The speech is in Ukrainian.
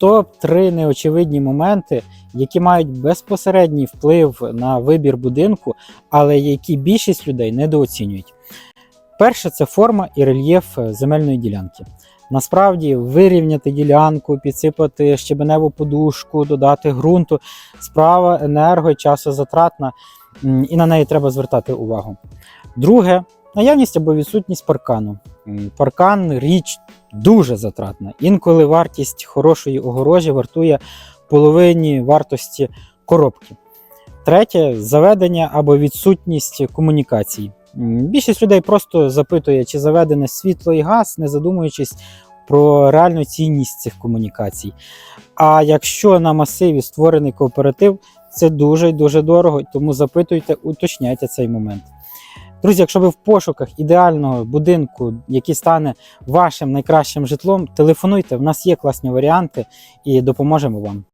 топ-3 неочевидні моменти, які мають безпосередній вплив на вибір будинку, але які більшість людей недооцінюють. Перше це форма і рельєф е, земельної ділянки. Насправді, вирівняти ділянку, підсипати щебеневу подушку, додати ґрунту справа енерго і часозатратна, і на неї треба звертати увагу. Друге наявність або відсутність паркану. Паркан річ дуже затратна. Інколи вартість хорошої огорожі вартує половині вартості коробки. Третє заведення або відсутність комунікацій. Більшість людей просто запитує, чи заведене світло і газ, не задумуючись про реальну цінність цих комунікацій. А якщо на масиві створений кооператив, це дуже дуже дорого, тому запитуйте, уточняйте цей момент. Друзі, якщо ви в пошуках ідеального будинку, який стане вашим найкращим житлом, телефонуйте. В нас є класні варіанти і допоможемо вам.